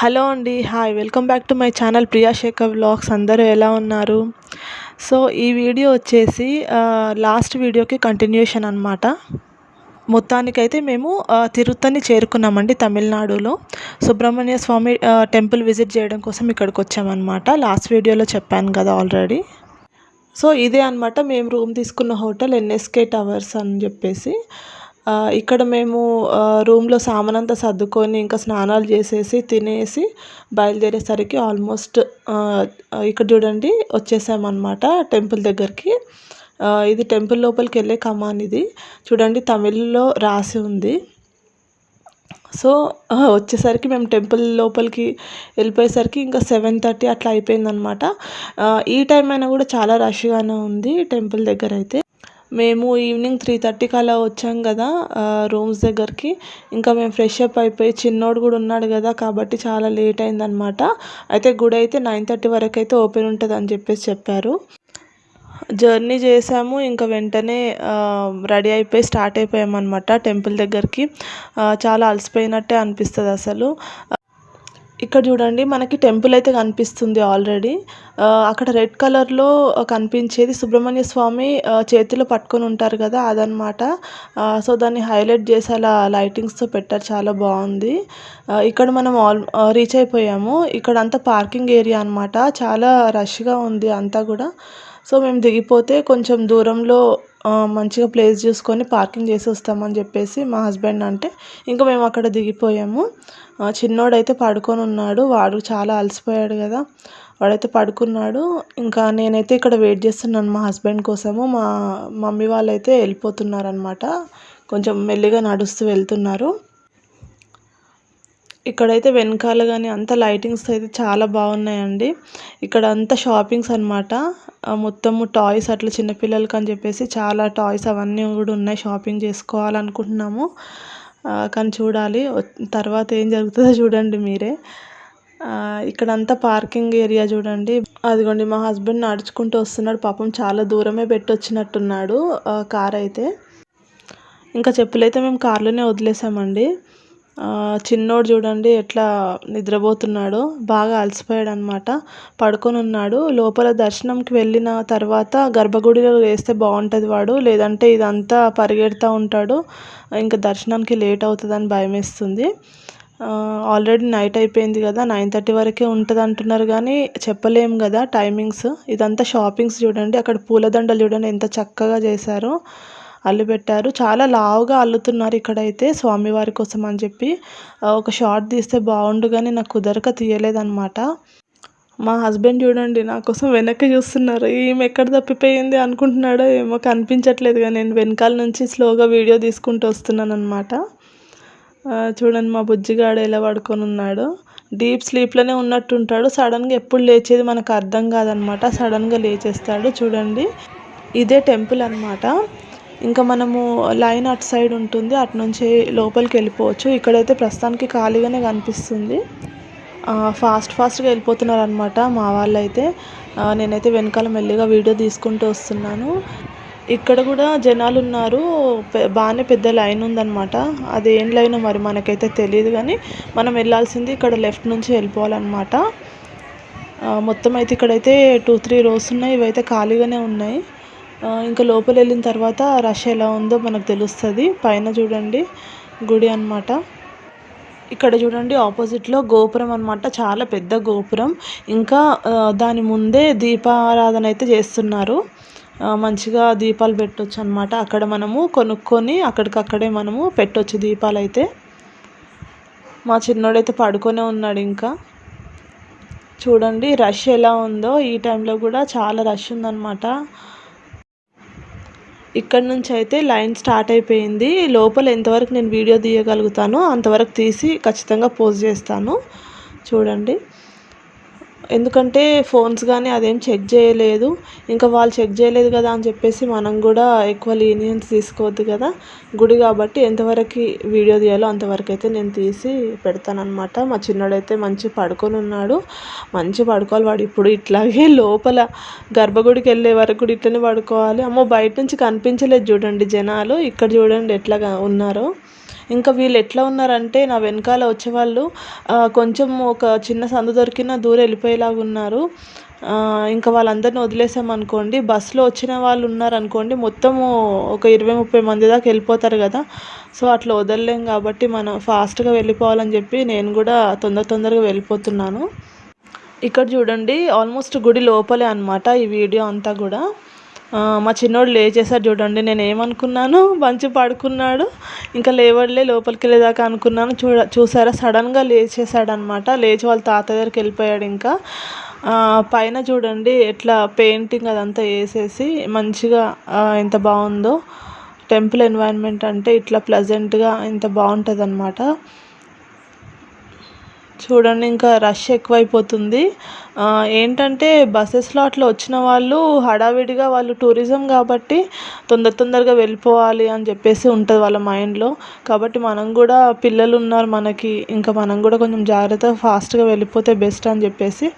Hello అండి hi. Welcome back to my channel Priya Shekhar vlogs. అందరూ ఎలా ఉన్నారు? సో ఈ వీడియో వచ్చేసి లాస్ట్ వీడియోకి కంటిన్యూషన్ అనమాట మొత్తానికైతే మేము తిరుత్తని చేరుకున్నామండి తమిళనాడులో. సుబ్రహ్మణ్య స్వామి టెంపుల్ విజిట్ చేయడం కోసం ఇక్కడికి వచ్చామన్నమాట. లాస్ట్ వీడియోలో చెప్పాను కదా ఆల్రెడీ సో ఇదే అనమాట మేము రూమ్ తీసుకున్న హోటల్ ఎన్ఎస్కే టవర్స్ అని చెప్పేసి. ఇక్కడ మేము రూమ్లో సామానంతా సర్దుకొని ఇంకా స్నానాలు చేసేసి తినేసి బయలుదేరేసరికి ఆల్మోస్ట్ ఇక్కడ చూడండి వచ్చేసామన్నమాట టెంపుల్ దగ్గరికి. ఇది టెంపుల్ లోపలికి వెళ్ళే కమాన్ ఇది. చూడండి తమిళ్ళో రాసి ఉంది. సో వచ్చేసరికి మేము టెంపుల్ లోపలికి వెళ్ళిపోయేసరికి ఇంకా సెవెన్ థర్టీ అట్లా అయిపోయిందనమాట ఈ టైం అయినా కూడా చాలా రష్గానే ఉంది టెంపుల్ దగ్గర అయితే. మేము ఈవినింగ్ త్రీ థర్టీకి అలా వచ్చాం కదా రూమ్స్ దగ్గరికి. ఇంకా మేము ఫ్రెష్ అప్ అయిపోయి చిన్నోడు కూడా ఉన్నాడు కదా కాబట్టి చాలా లేట్ అయిందనమాట అయితే గుడి అయితే నైన్ థర్టీ వరకు అయితే ఓపెన్ ఉంటుంది అని చెప్పేసి చెప్పారు. జర్నీ చేసాము ఇంకా వెంటనే రెడీ అయిపోయి స్టార్ట్ అయిపోయామన్నమాట టెంపుల్ దగ్గరికి. చాలా అలసిపోయినట్టే అనిపిస్తుంది అసలు. ఇక్కడ చూడండి మనకి టెంపుల్ అయితే కనిపిస్తుంది ఆల్రెడీ. అక్కడ రెడ్ కలర్లో కనిపించేది సుబ్రహ్మణ్య స్వామి చేతిలో పట్టుకొని ఉంటారు కదా అదనమాట సో దాన్ని హైలైట్ చేసి అలా లైటింగ్స్తో పెట్టారు చాలా బాగుంది. ఇక్కడ మనం ఆల్ రీచ్ అయిపోయాము. ఇక్కడ అంతా పార్కింగ్ ఏరియా అనమాట చాలా రష్గా ఉంది అంతా కూడా. సో మేము దిగిపోతే కొంచెం దూరంలో మంచిగా ప్లేస్ చూసుకొని పార్కింగ్ చేసి వస్తామని చెప్పేసి మా హస్బెండ్ అంటే ఇంకా మేము అక్కడ దిగిపోయాము. చిన్నోడైతే పడుకొని ఉన్నాడు. వాడు చాలా అలసిపోయాడు కదా. వాడైతే పడుకున్నాడు. ఇంకా నేనైతే ఇక్కడ వెయిట్ చేస్తున్నాను మా హస్బెండ్ కోసము. మా మమ్మీ వాళ్ళైతే వెళ్ళిపోతున్నారు అనమాట కొంచెం మెల్లిగా నడుస్తూ వెళ్తున్నారు. ఇక్కడైతే వెనకాల కానీ అంత లైటింగ్స్ అయితే చాలా బాగున్నాయండి. ఇక్కడ అంతా షాపింగ్స్ అనమాట మొత్తము టాయ్స్ అట్లా చిన్నపిల్లలకి అని చెప్పేసి చాలా టాయ్స్ అవన్నీ కూడా ఉన్నాయి షాపింగ్ చేసుకోవాలనుకుంటున్నాము. కానీ చూడాలి. తర్వాత ఏం జరుగుతుందో చూడండి మీరే. ఇక్కడంతా పార్కింగ్ ఏరియా చూడండి. అదిగోండి మా హస్బెండ్ నడుచుకుంటూ వస్తున్నాడు. పాపం చాలా దూరమే పెట్టొచ్చినట్టున్నాడు కార్ అయితే. ఇంకా చెప్పులైతే మేము కార్లోనే వదిలేసామండి. చిన్నోడు చూడండి ఎట్లా నిద్రపోతున్నాడో బాగా అలసిపోయాడు అనమాట పడుకొని ఉన్నాడు లోపల దర్శనంకి వెళ్ళిన తర్వాత గర్భగుడిలో వేస్తే బాగుంటుంది వాడు. లేదంటే ఇదంతా పరిగెడతా ఉంటాడు. ఇంకా దర్శనానికి లేట్ అవుతుందని భయం వేస్తుంది ఆల్రెడీ నైట్ అయిపోయింది కదా నైన్ థర్టీ వరకే ఉంటుంది అంటున్నారు కానీ చెప్పలేము కదా టైమింగ్స్. ఇదంతా షాపింగ్స్ చూడండి. అక్కడ పూలదండలు చూడండి ఎంత చక్కగా చేశారో. అల్లి పెట్టారు చాలా లావుగా అల్లుతున్నారు ఇక్కడైతే స్వామివారి కోసం అని చెప్పి. ఒక షార్ట్ తీస్తే బాగుండు కానీ నాకు కుదరక తీయలేదన్నమాట. మా హస్బెండ్ చూడండి నా కోసం వెనక్కి చూస్తున్నారు. ఈమె ఎక్కడ తప్పిపోయింది అనుకుంటున్నాడో ఏమో కనిపించట్లేదు కానీ నేను వెనకాల నుంచి స్లోగా వీడియో తీసుకుంటూ వస్తున్నాను అనమాట చూడండి మా బుజ్జిగాడు ఎలా పడుకొని ఉన్నాడు. డీప్ స్లీప్లోనే ఉన్నట్టు ఉంటాడు సడన్గా ఎప్పుడు లేచేది మనకు అర్థం కాదనమాట సడన్గా లేచేస్తాడు. చూడండి. ఇదే టెంపుల్ అనమాట ఇంకా మనము లైన్ అటు సైడ్ ఉంటుంది అటు నుంచి లోపలికి వెళ్ళిపోవచ్చు. ఇక్కడైతే ప్రస్తుతానికి ఖాళీగానే కనిపిస్తుంది. ఫాస్ట్ ఫాస్ట్గా వెళ్ళిపోతున్నారు అనమాట మా వాళ్ళు అయితే నేనైతే వెనకాల మెల్లిగా వీడియో తీసుకుంటూ వస్తున్నాను. ఇక్కడ కూడా జనాలు ఉన్నారు బాగానే పెద్ద లైన్ ఉందన్నమాట. అది ఏం లైన్ మరి మనకైతే తెలియదు కానీ మనం వెళ్ళాల్సింది ఇక్కడ లెఫ్ట్ నుంచి వెళ్ళిపోవాలన్నమాట. మొత్తం అయితే ఇక్కడైతే టూ త్రీ రోస్ ఉన్నాయి. ఇవైతే ఖాళీగానే ఉన్నాయి. ఇంకా లోపల వెళ్ళిన తర్వాత రష్ ఎలా ఉందో మనకు తెలుస్తుంది. పైన చూడండి గుడి అన్నమాట. ఇక్కడ చూడండి ఆపోజిట్లో గోపురం అనమాట చాలా పెద్ద గోపురం. ఇంకా దాని ముందే దీపారాధన అయితే చేస్తున్నారు. మంచిగా దీపాలు పెట్టొచ్చు అనమాట అక్కడ మనము కొనుక్కొని అక్కడికక్కడే మనము పెట్టొచ్చు దీపాలు అయితే మా చిన్నోడైతే పడుకొనే ఉన్నాడు ఇంకా. చూడండి రష్ ఎలా ఉందో. ఈ టైంలో కూడా చాలా రష్ ఉందన్నమాట. ఇక్కడ నుంచి అయితే లైన్ స్టార్ట్ అయిపోయింది. లోపల ఎంతవరకు నేను వీడియో తీయగలుగుతానో అంతవరకు తీసి ఖచ్చితంగా పోస్ట్ చేస్తాను. చూడండి. ఎందుకంటే ఫోన్స్ కానీ అదేం చెక్ చేయలేదు. ఇంకా వాళ్ళు చెక్ చేయలేదు కదా అని చెప్పేసి మనం కూడా ఎక్కువ లీనియన్స్ తీసుకోవద్దు కదా. గుడి కాబట్టి ఎంతవరకు వీడియో తీయాలో అంతవరకు అయితే నేను తీసి పెడతానమాట మా చిన్నోడైతే మంచి పడుకొని ఉన్నాడు. మంచి పడుకోవాలి వాడు. ఇప్పుడు ఇట్లాగే లోపల గర్భగుడికి వెళ్ళే వరకు కూడా ఇట్లనే పడుకోవాలి. అమ్మో బయట నుంచి కనిపించలేదు చూడండి జనాలు. ఇక్కడ చూడండి ఎట్లాగా ఉన్నారో. ఇంకా వీళ్ళు ఎట్లా ఉన్నారంటే నా వెనకాల వచ్చేవాళ్ళు కొంచెం ఒక చిన్న సందు దొరికిన దూరం వెళ్ళిపోయేలాగా ఉన్నారు. ఇంకా వాళ్ళందరిని వదిలేసామనుకోండి బస్సులో వచ్చిన వాళ్ళు ఉన్నారనుకోండి మొత్తము ఒక ఇరవై ముప్పై మంది దాకా వెళ్ళిపోతారు కదా. సో అట్లా వదలలేం కాబట్టి మనం ఫాస్ట్గా వెళ్ళిపోవాలని చెప్పి నేను కూడా తొందర తొందరగా వెళ్ళిపోతున్నాను. ఇక్కడ చూడండి ఆల్మోస్ట్ గుడి లోపలే అనమాట ఈ వీడియో అంతా కూడా. మా చిన్నోడు లేచేసాడు చూడండి నేను ఏమనుకున్నాను? మంచి పడుకున్నాడు. ఇంకా లేవడలే లోపలికి వెళ్ళేదాకా అనుకున్నాను. చూడ చూసారా సడన్గా లేచేసాడు అనమాట లేచి వాళ్ళ తాత దగ్గరికి వెళ్ళిపోయాడు ఇంకా. పైన చూడండి ఎట్లా పెయింటింగ్ అదంతా వేసేసి మంచిగా ఎంత బాగుందో. టెంపుల్ ఎన్వైర్న్మెంట్ అంటే ఇట్లా ప్లెజెంట్గా ఎంత బాగుంటుంది అనమాట చూడండి ఇంకా రష్ ఎక్కువైపోతుంది. ఏంటంటే బస్సెస్లో అట్లా వచ్చిన వాళ్ళు హడావిడిగా వాళ్ళు టూరిజం కాబట్టి తొందర తొందరగా వెళ్ళిపోవాలి అని చెప్పేసి ఉంటుంది వాళ్ళ మైండ్లో. కాబట్టి మనం కూడా పిల్లలు ఉన్నారు మనకి ఇంకా మనం కూడా కొంచెం జాగ్రత్తగా ఫాస్ట్గా వెళ్ళిపోతే బెస్ట్ అని చెప్పేసి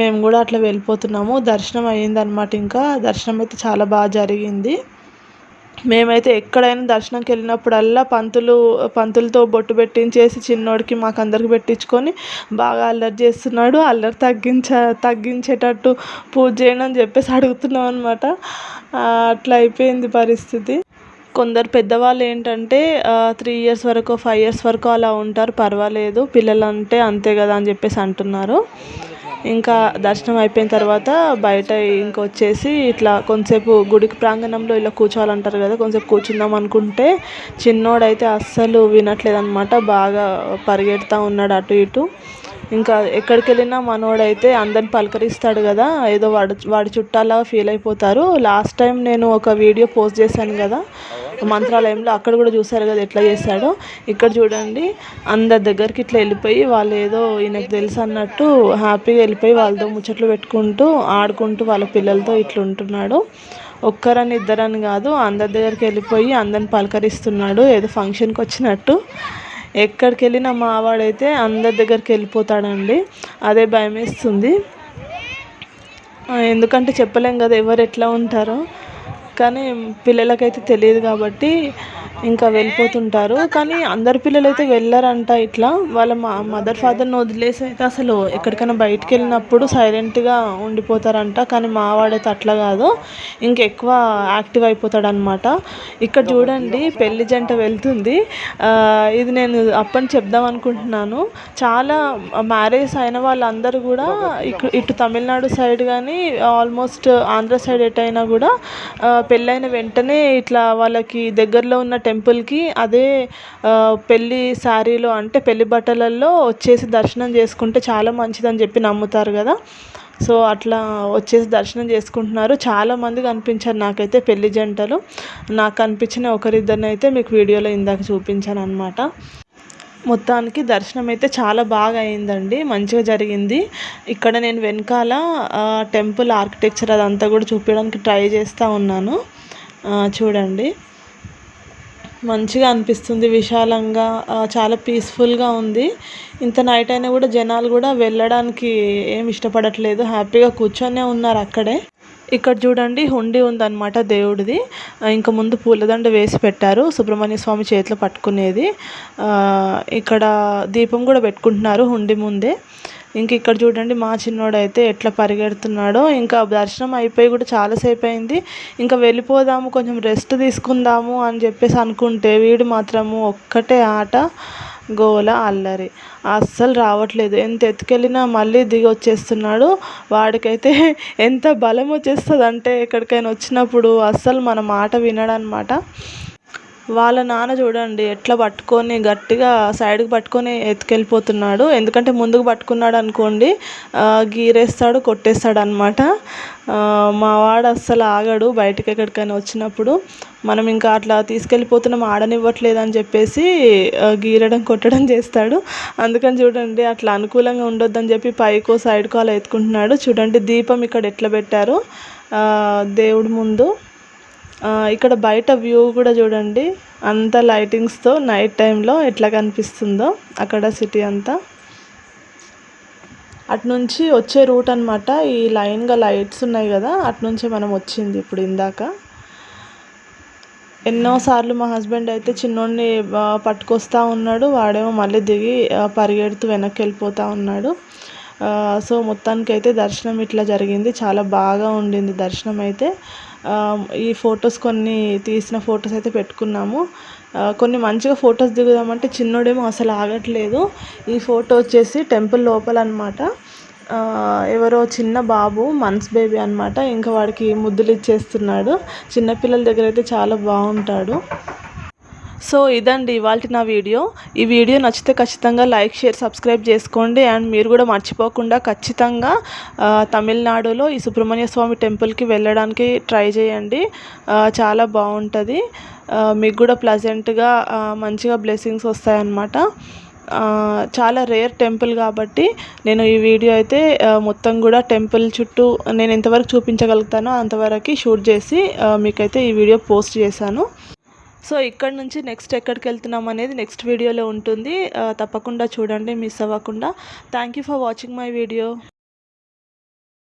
మేము కూడా అట్లా వెళ్ళిపోతున్నాము. దర్శనం అయ్యిందనమాట ఇంకా. దర్శనం అయితే చాలా బాగా జరిగింది. మేమైతే ఎక్కడైనా దర్శనంకి వెళ్ళినప్పుడల్లా పంతులు పంతులతో బొట్టు పెట్టించేసి చిన్నోడికి మాకు అందరికి పెట్టించుకొని బాగా అల్లరి చేస్తున్నాడు. అల్లరి తగ్గించ తగ్గించేటట్టు పూజ చేయండి అని చెప్పేసి అడుగుతున్నాం అనమాట అట్లా అయిపోయింది పరిస్థితి. కొందరు పెద్దవాళ్ళు ఏంటంటే త్రీ ఇయర్స్ వరకు ఫైవ్ ఇయర్స్ వరకు అలా ఉంటారు. పర్వాలేదు పిల్లలు అంటే అంతే కదా అని చెప్పేసి అంటున్నారు. ఇంకా దర్శనం అయిపోయిన తర్వాత బయట ఇంకొచ్చేసి ఇట్లా కొంతసేపు గుడికి ప్రాంగణంలో ఇలా కూర్చోవాలంటారు కదా కొంతసేపు కూర్చుందాం అనుకుంటే చిన్నోడైతే అస్సలు వినట్లేదు అనమాట బాగా పరిగెడుతూ ఉన్నాడు అటు ఇటు. ఇంకా ఎక్కడికి వెళ్ళినా మనోడైతే అందరిని పలకరిస్తాడు కదా ఏదో వాడు వాడి చుట్టాలా ఫీల్ అయిపోతారు. లాస్ట్ టైం నేను ఒక వీడియో పోస్ట్ చేశాను కదా మంత్రాలయంలో అక్కడ కూడా చూసారు కదా ఎట్లా చేశాడో. ఇక్కడ చూడండి అందరి దగ్గరికి ఇట్లా వెళ్ళిపోయి వాళ్ళు ఏదో ఈయనకు తెలుసు అన్నట్టు హ్యాపీగా వెళ్ళిపోయి వాళ్ళతో ముచ్చట్లు పెట్టుకుంటూ ఆడుకుంటూ వాళ్ళ పిల్లలతో ఇట్లా ఉంటున్నాడు. ఒక్కరని ఇద్దరని కాదు అందరి దగ్గరికి వెళ్ళిపోయి అందరిని పలకరిస్తున్నాడు ఏదో ఫంక్షన్కి వచ్చినట్టు. ఎక్కడికి వెళ్ళినా మావాడైతే అందరి దగ్గరికి వెళ్ళిపోతాడండి. అదే భయం వేస్తుంది ఎందుకంటే చెప్పలేం కదా ఎవరు ఎట్లా ఉంటారో. కానీ పిల్లలకైతే తెలియదు కాబట్టి ఇంకా వెళ్ళిపోతుంటారు. కానీ అందరి పిల్లలు అయితే వెళ్ళారంట ఇట్లా. వాళ్ళ మా మదర్ ఫాదర్ని వదిలేసి అయితే అసలు ఎక్కడికైనా బయటికి వెళ్ళినప్పుడు సైలెంట్గా ఉండిపోతారంట. కానీ మావాడైతే అట్లా కాదు. ఇంకెక్కువ యాక్టివ్ అయిపోతాడనమాట ఇక్కడ చూడండి పెళ్ళి జంట వెళ్తుంది. ఇది నేను అప్పని చెప్దాం అనుకుంటున్నాను. చాలా మ్యారేజ్ అయిన వాళ్ళందరూ కూడా ఇటు ఇటు తమిళనాడు సైడ్ కానీ ఆల్మోస్ట్ ఆంధ్ర సైడ్ ఎటైనా కూడా పెళ్ళైన వెంటనే ఇట్లా వాళ్ళకి దగ్గరలో ఉన్న టెంపుల్కి అదే పెళ్ళి శారీలో అంటే పెళ్ళి బట్టలల్లో వచ్చేసి దర్శనం చేసుకుంటే చాలా మంచిదని చెప్పి నమ్ముతారు కదా. సో అట్లా వచ్చేసి దర్శనం చేసుకుంటున్నారు. చాలామంది కనిపించారు నాకైతే పెళ్ళి జంటలు. నాకు కనిపించిన ఒకరిద్దరిని అయితే మీకు వీడియోలో ఇందాక చూపించాను అనమాట మొత్తానికి దర్శనం అయితే చాలా బాగా అయిందండి. మంచిగా జరిగింది. ఇక్కడ నేను వెనకాల టెంపుల్ ఆర్కిటెక్చర్ అదంతా కూడా చూపించడానికి ట్రై చేస్తూ ఉన్నాను. చూడండి. మంచిగా అనిపిస్తుంది విశాలంగా చాలా పీస్ఫుల్గా ఉంది. ఇంత నైట్ అయినా కూడా జనాలు కూడా వెళ్ళడానికి ఏమి ఇష్టపడట్లేదు. హ్యాపీగా కూర్చొనే ఉన్నారు అక్కడే. ఇక్కడ చూడండి హుండీ ఉందన్నమాట దేవుడిది. ఇంకా ముందు పూలదండ వేసి పెట్టారు. సుబ్రహ్మణ్య స్వామి చేతిలో పట్టుకునేది. ఇక్కడ దీపం కూడా పెట్టుకుంటున్నారు హుండీ ముందే. ఇంక ఇక్కడ చూడండి మా చిన్నోడైతే ఎట్లా పరిగెడుతున్నాడో. ఇంకా దర్శనం అయిపోయి కూడా చాలాసేపు అయింది ఇంకా వెళ్ళిపోదాము కొంచెం రెస్ట్ తీసుకుందాము అని చెప్పేసి అనుకుంటే వీడు మాత్రము ఒక్కటే ఆట గోల అల్లరి. అస్సలు రావట్లేదు. ఎంత ఎత్తుకెళ్ళినా మళ్ళీ దిగి వచ్చేస్తున్నాడు. వాడికైతే ఎంత బలం వచ్చేస్తుంది అంటే ఎక్కడికైనా వచ్చినప్పుడు అస్సలు మన మాట వినడనమాట. వాళ్ళ నాన్న చూడండి ఎట్లా పట్టుకొని గట్టిగా సైడ్కి పట్టుకొని ఎత్తుకెళ్ళిపోతున్నాడు. ఎందుకంటే ముందుకు పట్టుకున్నాడు అనుకోండి గీరేస్తాడు కొట్టేస్తాడు అనమాట మా వాడు అస్సలు ఆగడు బయటకి ఎక్కడికైనా వచ్చినప్పుడు. మనం ఇంకా అట్లా తీసుకెళ్ళిపోతున్నాం ఆడనివ్వట్లేదు అని చెప్పేసి గీరడం కొట్టడం చేస్తాడు. అందుకని చూడండి అట్లా అనుకూలంగా ఉండొద్దని చెప్పి పైకో సైడ్కో అలా ఎత్తుకుంటున్నాడు. చూడండి దీపం ఇక్కడ ఎట్లా పెట్టారు? దేవుడి ముందు. ఇక్కడ బయట వ్యూ కూడా చూడండి. అంత లైటింగ్స్తో నైట్ టైంలో ఎట్లా కనిపిస్తుందో అక్కడ సిటీ అంతా. అటు నుంచి వచ్చే రూట్ అనమాట ఈ లైన్గా లైట్స్ ఉన్నాయి కదా అటునుంచి మనం వచ్చింది ఇప్పుడు ఇందాక. ఎన్నోసార్లు మా హస్బెండ్ అయితే చిన్నోడిని పట్టుకొస్తా ఉన్నాడు. వాడేమో మళ్ళీ దిగి పరిగెడుతూ వెనక్కి వెళ్ళిపోతూ ఉన్నాడు. సో మొత్తానికి అయితే దర్శనం ఇట్లా జరిగింది. చాలా బాగా ఉండింది దర్శనం అయితే. ఈ ఫొటోస్ కొన్ని తీసిన ఫొటోస్ అయితే పెట్టుకున్నాము. కొన్ని మంచిగా ఫొటోస్ దిగుదామంటే చిన్నోడేమో అసలు ఆగట్లేదు. ఈ ఫోటో వచ్చేసి టెంపుల్ లోపల అనమాట ఎవరో చిన్న బాబు మన్స్ బేబీ అన్నమాట. ఇంకా వాడికి ముద్దులు ఇచ్చేస్తున్నాడు. చిన్నపిల్లల దగ్గర అయితే చాలా బాగుంటాడు. సో ఇదండి ఇవాళ నా వీడియో. ఈ వీడియో నచ్చితే ఖచ్చితంగా లైక్ షేర్ సబ్స్క్రైబ్ చేసుకోండి. అండ్ మీరు కూడా మర్చిపోకుండా ఖచ్చితంగా తమిళనాడులో ఈ సుబ్రహ్మణ్య స్వామి టెంపుల్కి వెళ్ళడానికి ట్రై చేయండి. చాలా బాగుంటుంది. మీకు కూడా ప్లజెంట్గా మంచిగా బ్లెస్సింగ్స్ వస్తాయన్నమాట. చాలా రేర్ టెంపుల్ కాబట్టి నేను ఈ వీడియో అయితే మొత్తం కూడా టెంపుల్ చుట్టూ నేను ఎంతవరకు చూపించగలుగుతానో అంతవరకు షూట్ చేసి మీకైతే ఈ వీడియో పోస్ట్ చేశాను. సో ఇక్కడ నుంచి నెక్స్ట్ ఎక్కడికి వెళ్తున్నాం అనేది నెక్స్ట్ వీడియోలో ఉంటుంది. తప్పకుండా చూడండి మిస్ అవ్వకుండా. Thank you for watching my video